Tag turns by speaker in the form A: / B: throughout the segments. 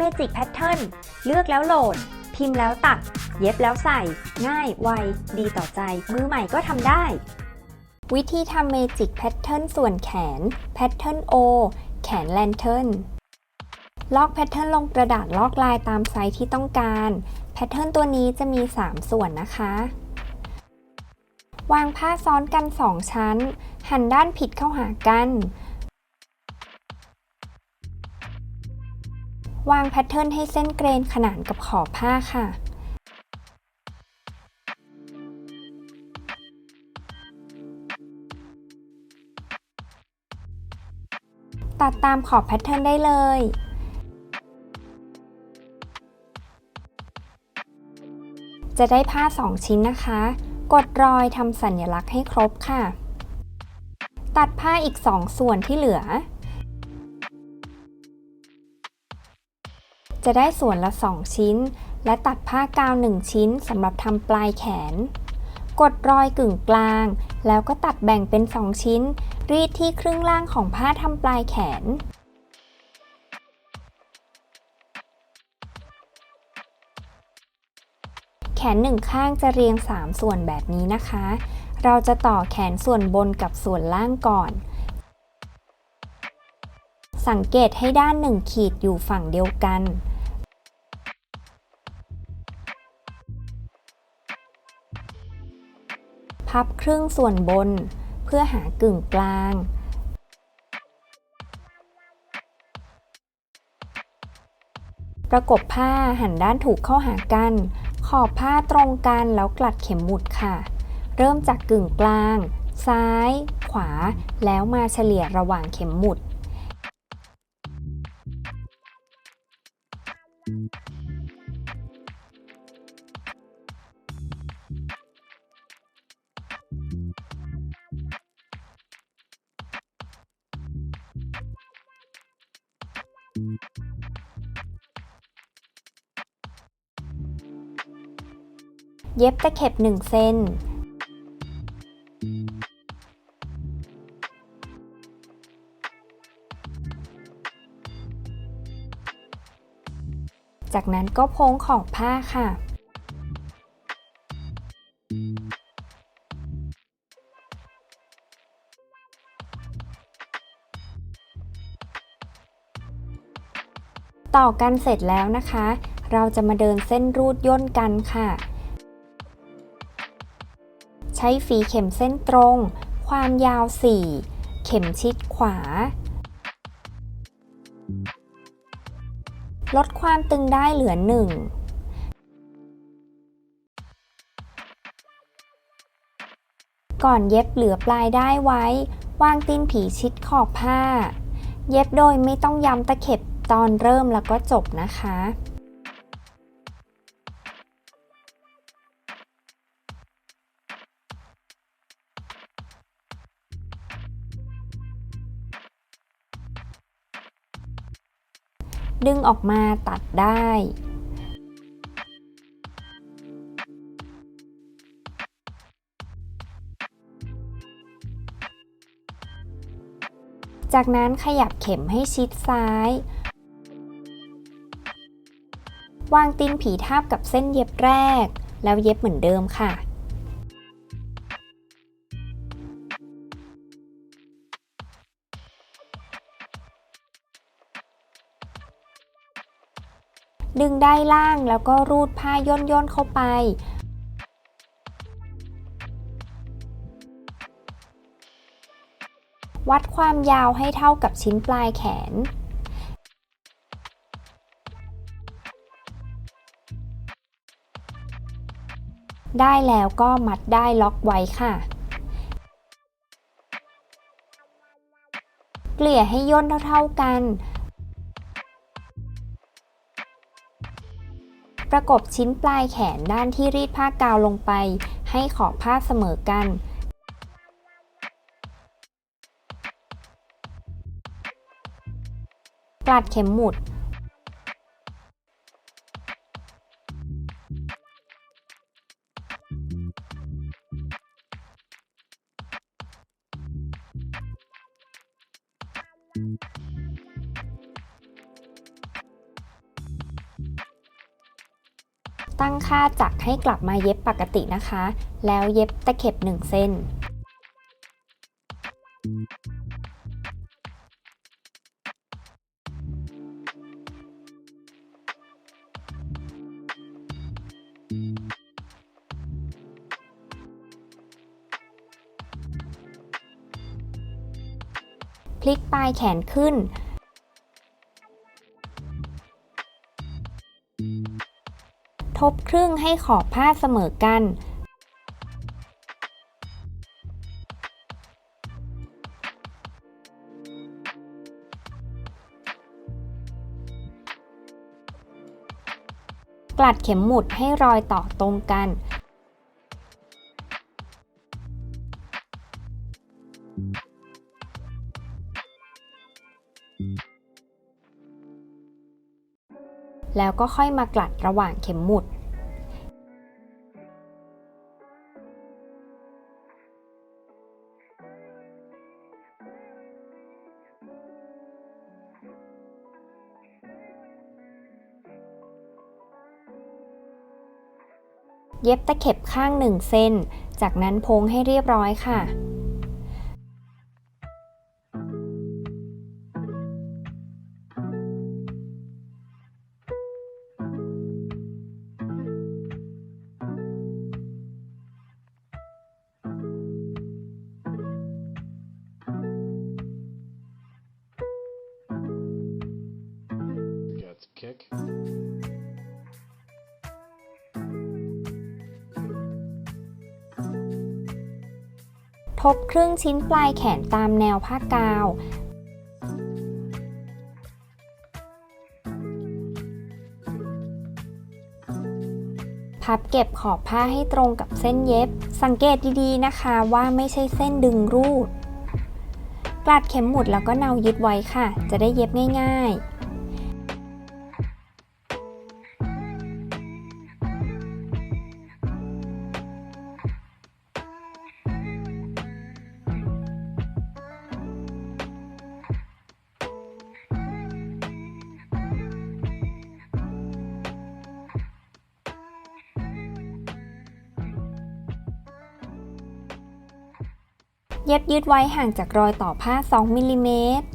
A: Magic Pattern เลือกแล้วโหลด พิมพ์แล้วตัด เย็บแล้วใส่ ง่าย ไว ดีต่อใจ มือใหม่ก็ทำได้ วิธีทำ Magic Pattern ส่วนแขน Pattern O แขน Lantern ลอกแพทเทิร์นลงกระดาษลอกลายตามไซส์ที่ต้องการ แพทเทิร์นตัวนี้จะมี 3 ส่วนนะคะ วางผ้าซ้อนกัน 2 ชั้น หันด้านผิดเข้าหากัน วางแพทเทิร์นให้เส้นเกรนขนานกับขอบผ้าค่ะ ตัดตามขอบแพทเทิร์นได้เลยจะได้ผ้า 2 ชิ้นนะคะ กดรอยทำสัญลักษณ์ให้ครบค่ะ ตัดผ้าอีก 2 ส่วนที่เหลือ จะได้ส่วนละ 2 ชิ้น และตัดผ้ากาว 1 ชิ้นสำหรับทำปลายแขน กดรอยกึ่งกลาง แล้วก็ตัดแบ่งเป็น 2 ชิ้น รีดที่ครึ่งล่างของผ้าทำปลายแขนแขนหนึ่งข้างจะเรียง 3 ส่วนแบบนี้นะคะ เราจะต่อแขนส่วนบนกับส่วนล่างก่อน สังเกตให้ด้านหนึ่งขีดอยู่ฝั่งเดียวกัน พับครึ่งส่วนบน เพื่อหากึ่งกลาง ประกบผ้าหันด้านถูกเข้าหากัน ขอบผ้าตรงกันแล้วกลัดเข็มหมุดค่ะ เริ่มจากกึ่งกลาง ซ้าย ขวา แล้วมาเฉลี่ยระหว่างเข็มหมุด เย็บตะเข็บ 1 เซนจากนั้นก็โพ้งขอบผ้าค่ะ ต่อกันเสร็จแล้วนะคะ เราจะมาเดินเส้นรูดย่นกันค่ะ ใช้ฝีเข็มเส้นตรง ความยาว 4 เข็มชิดขวา ลดความตึงได้เหลือ 1ก่อนเย็บเหลือปลายได้ไว้ วางตีนผีชิดขอบผ้า เย็บโดยไม่ต้องย้ำตะเข็บตอนเริ่มแล้วก็จบนะคะ ดึงออกมาตัดได้ จากนั้นขยับเข็มให้ชิดซ้าย วางตีนผีทาบกับเส้นเย็บแรก แล้วเย็บเหมือนเดิมค่ะ ดึงได้ล่างแล้วก็รูดผ้าย่นย่นเข้าไป วัดความยาวให้เท่ากับชิ้นปลายแขน ได้แล้วก็มัดได้ล็อกไว้ค่ะเกลี่ยให้ย่นเท่าๆกัน ประกบชิ้นปลายแขนด้านที่รีดผ้ากาวลงไป ให้ขอบผ้าเสมอกัน กลัดเข็มหมุด ตั้งค่าจักรให้กลับมาเย็บปกตินะคะ แล้วเย็บตะเข็บ 1 เส้น พลิกปลายแขนขึ้น ทบครึ่งให้ขอบผ้าเสมอกัน กลัดเข็มหมุดให้รอยต่อตรงกัน แล้วก็ค่อยมากลัดระหว่างเข็มหมุด เย็บตะเข็บข้างหนึ่งเส้น จากนั้นโพงให้เรียบร้อยค่ะ ทบครึ่งชิ้นปลายแขนตามแนวผ้ากาว พับเก็บขอบผ้าให้ตรงกับเส้นเย็บ สังเกตดีๆนะคะว่าไม่ใช่เส้นดึงรูด กลัดเข็มหมุดแล้วก็เนายึดไว้ค่ะ จะได้เย็บง่าย ๆ เย็บยืดไว้ห่างจากรอยต่อผ้า 2มิลลิเมตร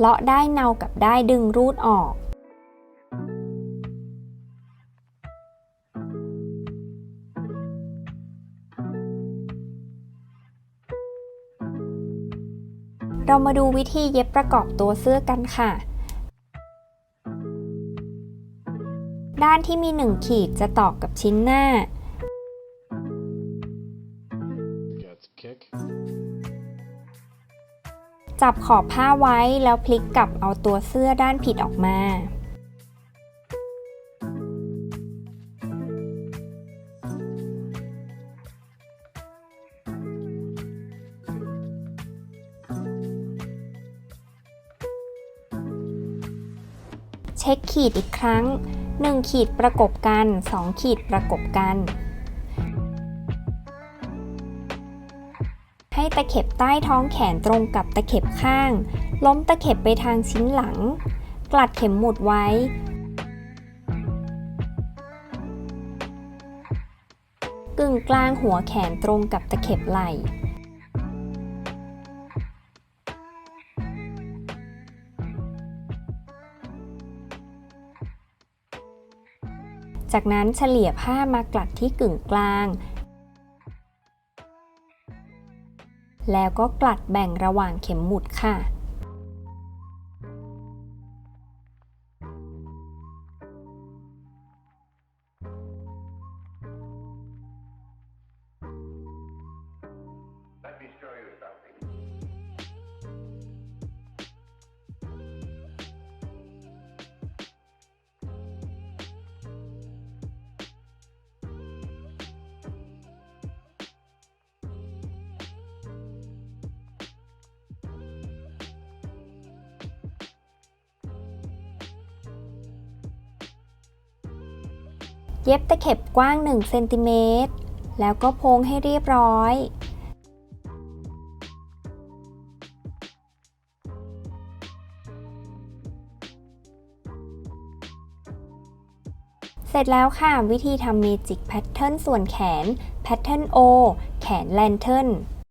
A: เลาะได้เนากับได้ดึงรูดออก เรามาดูวิธีเย็บประกอบตัวเสื้อกันค่ะ ด้านที่มี 1 ขีดจะต่อกับชิ้นหน้า จับขอบผ้าไว้แล้วพลิกกลับเอาตัวเสื้อด้านผิดออกมา เช็คขีดอีกครั้ง 1 ขีดประกบกัน 2 ขีดประกบกัน ให้ตะเข็บใต้ท้องแขนตรงกับตะเข็บข้าง ล้มตะเข็บไปทางชิ้นหลัง กลัดเข็มหมุดไว้ กึ่งกลางหัวแขนตรงกับตะเข็บไหล่จากนั้นเฉลี่ยผ้ามากลัดที่กึ่งกลาง แล้วก็กลัดแบ่งระหว่างเข็มหมุดค่ะ เย็บตะเข็บกว้าง1เซนติเมตรแล้วก็โพงให้เรียบร้อย เสร็จแล้วค่ะ วิธีทำเมจิกแพทเทิร์นส่วนแขน แพทเทิร์นโอแขนแลนเทิร์น